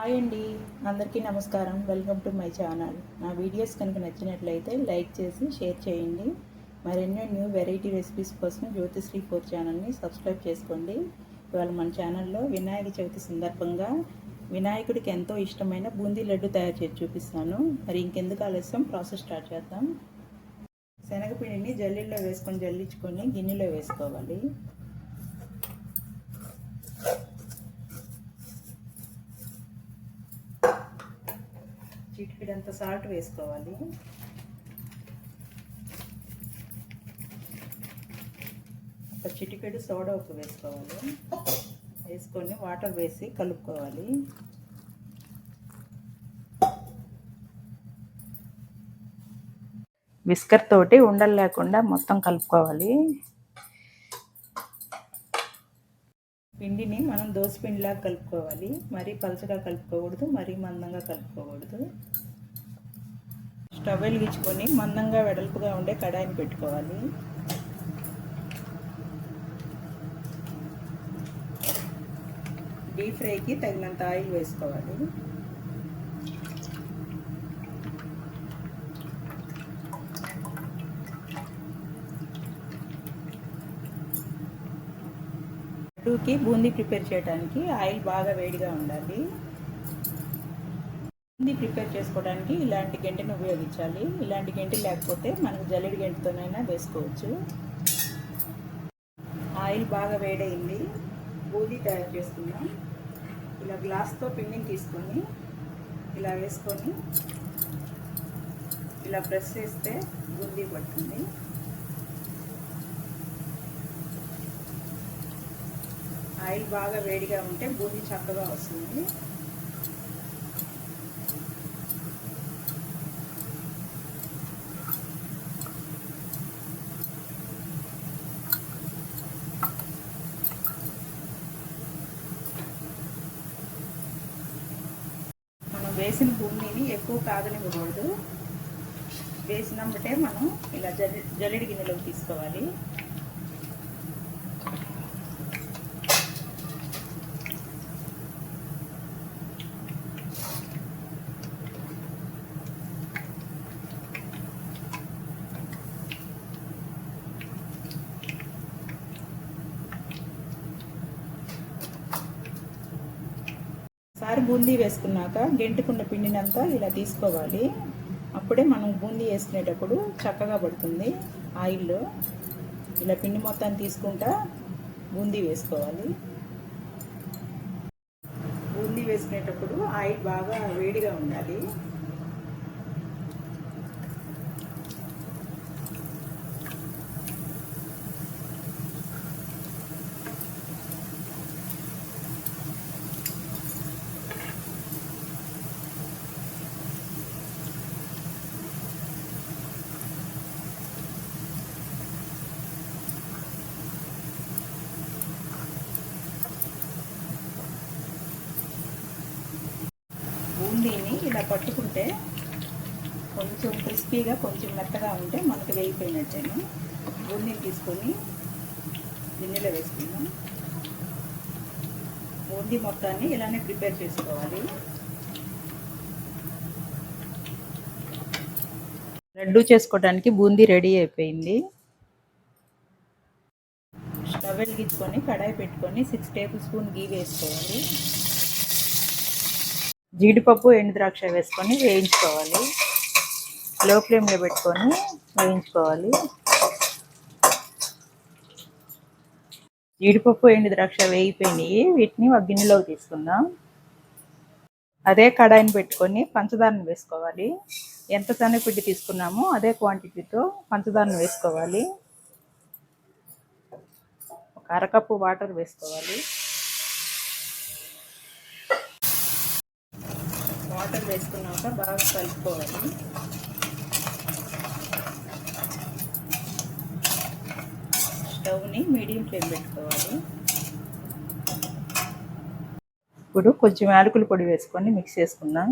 Hi అండి. అందరికీ నమస్కారం. వెల్కమ్ టు మై ఛానల్ నా వీడియోస్ కనుక నచ్చినట్లయితే లైక్ చేసి షేర్ చేయండి. మరెన్నో న్యూ వెరైటీ రెసిపీస్ కోసం జ్యోతిశ్రీ ఫోర్ ఛానల్ని సబ్స్క్రైబ్ చేసుకోండి. ఇవాళ మన ఛానల్లో వినాయక చవితి సందర్భంగా వినాయకుడికి ఎంతో ఇష్టమైన బూందీ లడ్డు తయారు చేసి చూపిస్తాను. మరి ఇంకెందుకు ఆలస్యం? ప్రాసెస్ స్టార్ట్ చేద్దాం. శనగపిండిని జల్లీలో వేసుకొని జల్లించుకొని గిన్నెలో వేసుకోవాలి. చిటికెడంత సాల్ట్ వేసుకోవాలి. ఒక చిటికెడు సోడా ఉప్పు వేసుకోవాలి. వేసుకొని వాటర్ వేసి కలుపుకోవాలి. విస్కర్ తోటి ఉండలు లేకుండా మొత్తం కలుపుకోవాలి. పిండిని మనం దోసపిండిలా పిండిలాగా కలుపుకోవాలి. మరీ పలచగా కలుపుకోకూడదు మరీ మందంగా కలుపుకోకూడదు. స్టవ్ వెలిగించుకొని మందంగా వెడల్పుగా ఉండే కడాయిని పెట్టుకోవాలి. డీప్ ఫ్రైకి తగినంత ఆయిల్ వేసుకోవాలి. లడ్డూకి బూందీ ప్రిపేర్ చేయడానికి ఆయిల్ బాగా వేడిగా ఉండాలి. బూందీ ప్రిపేర్ చేసుకోవడానికి ఇలాంటి గంటను ఉపయోగించాలి. ఇలాంటి గంట లేకపోతే మనకు జల్లెడి గంటతోనైనా వేసుకోవచ్చు. ఆయిల్ బాగా వేడైంది బూందీ తయారు చేసుకున్నాం ఇలా గ్లాస్తో పిండిని తీసుకొని ఇలా వేసుకొని ఇలా ప్రెస్ చేస్తే బూందీ పడుతుంది. ఆయిల్ బాగా వేడిగా ఉంటే బూందీ చక్కగా వస్తుంది. మనం వేసిన బూందీని ఎక్కువ కాగనివ్వకూడదు వేసినప్పుడే మనం ఇలా జల్లి జల్లెడి గిన్నెలోకి తీసుకోవాలి. ఒకసారి బూందీ వేసుకున్నాక గెంటుకున్న పిండినంతా ఇలా తీసుకోవాలి. అప్పుడే మనం బూందీ వేసుకునేటప్పుడు చక్కగా పడుతుంది ఆయిల్లో. ఇలా పిండి మొత్తాన్ని తీసుకుంటా బూందీ వేసుకోవాలి. బూందీ వేసుకునేటప్పుడు ఆయిల్ బాగా వేడిగా ఉండాలి బూందీని ఇలా పట్టుకుంటే కొంచెం క్రిస్పీగా కొంచెం మెత్తగా ఉంటే మనకు వేగిపోయినట్టేను బూందీని తీసుకొని గిన్నెలో వేసుకుందాం. బూందీ మొత్తాన్ని ఇలానే ప్రిపేర్ చేసుకోవాలి. లడ్డు చేసుకోవడానికి బూందీ రెడీ అయిపోయింది. స్టవ్ వెలిగించుకొని కడాయి పెట్టుకొని సిక్స్ టేబుల్ స్పూన్ గీ వేసుకోవాలి. జీడిపప్పు ఎండు ద్రాక్ష వేసుకొని వేయించుకోవాలి. లో ఫ్లేమ్లో పెట్టుకొని వేయించుకోవాలి. జీడిపప్పు ఎండు ద్రాక్ష వేగిపోయినాయి. వీటిని ఒక గిన్నెలోకి తీసుకుందాం. అదే కడాయిని పెట్టుకొని పంచదారను వేసుకోవాలి. ఎంత శనగపిండి తీసుకున్నామో అదే క్వాంటిటీతో పంచదారను వేసుకోవాలి. ఒక అరకప్పు వాటర్ వేసుకోవాలి వాటర్ వేసుకున్నాక బాగా కలుపుకోవాలి. స్టవ్ని మీడియం ఫ్లేమ్ పెట్టుకోవాలి. ఇప్పుడు కొంచెం యాలకుల పొడి వేసుకొని మిక్స్ చేసుకుందాం.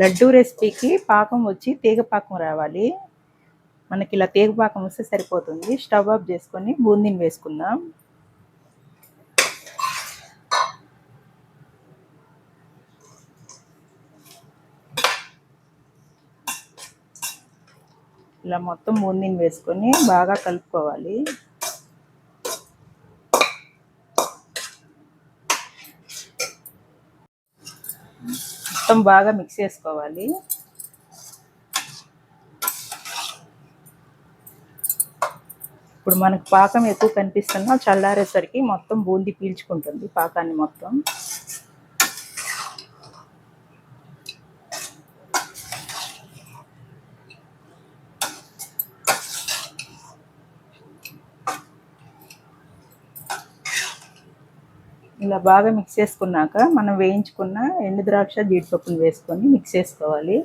లడ్డు రెసిపీకి పాకం వచ్చి తీగ పాకం రావాలి. మనకి ఇలా తీగ పాకం వస్తే సరిపోతుంది. స్టవ్ ఆఫ్ చేసుకొని బూందీని వేసుకుందాం. ఇలా మొత్తం బూందీని వేసుకొని బాగా కలుపుకోవాలి. మొత్తం బాగా మిక్స్ చేసుకోవాలి. ఇప్పుడు మనకు పాకం ఎక్కువ కనిపిస్తున్నా చల్లారేసరికి మొత్తం బూందీ పీల్చుకుంటుంది పాకాన్ని మొత్తం. ఇలా బాగా మిక్స్ చేసుకున్నాక మనం వేయించుకున్న ఎండు ద్రాక్ష జీడిపప్పును వేసుకొని మిక్స్ చేసుకోవాలి.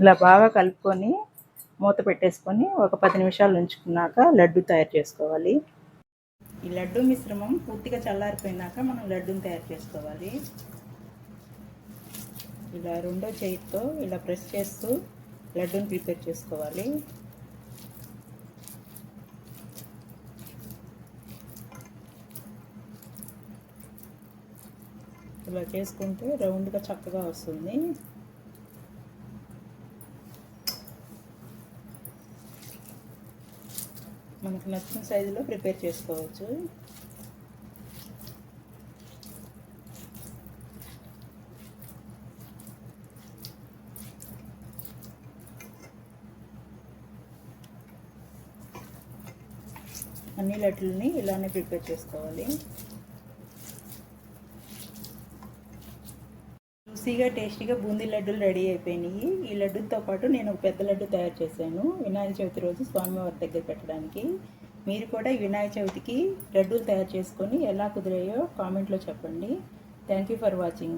ఇలా బాగా కలుపుకొని మూత పెట్టేసుకొని ఒక పది నిమిషాలు ఉంచుకున్నాక లడ్డు తయారు చేసుకోవాలి. ఈ లడ్డు మిశ్రమం పూర్తిగా చల్లారిపోయినాక మనం లడ్డూని తయారు చేసుకోవాలి. ఇలా రెండో చేతితో ఇలా ప్రెస్ చేస్తూ లడ్డూని ప్రిపేర్ చేసుకోవాలి. ఇలా చేసుకుంటే రౌండ్గా చక్కగా వస్తుంది. మనకు నచ్చిన సైజులో ప్రిపేర్ చేసుకోవచ్చు. అన్ని లడ్డులని ఇలానే ప్రిపేర్ చేసుకోవాలి. జ్యూసీగా టేస్టీగా బూందీ లడ్డూలు రెడీ అయిపోయినాయి. ఈ లడ్డూతో పాటు నేను ఒక పెద్ద లడ్డు తయారు చేశాను వినాయక చవితి రోజు స్వామివారి దగ్గర పెట్టడానికి. మీరు కూడా వినాయక చవితికి లడ్డూలు తయారు చేసుకొని ఎలా కుదిరాయో కామెంట్లో చెప్పండి. Thank you for watching.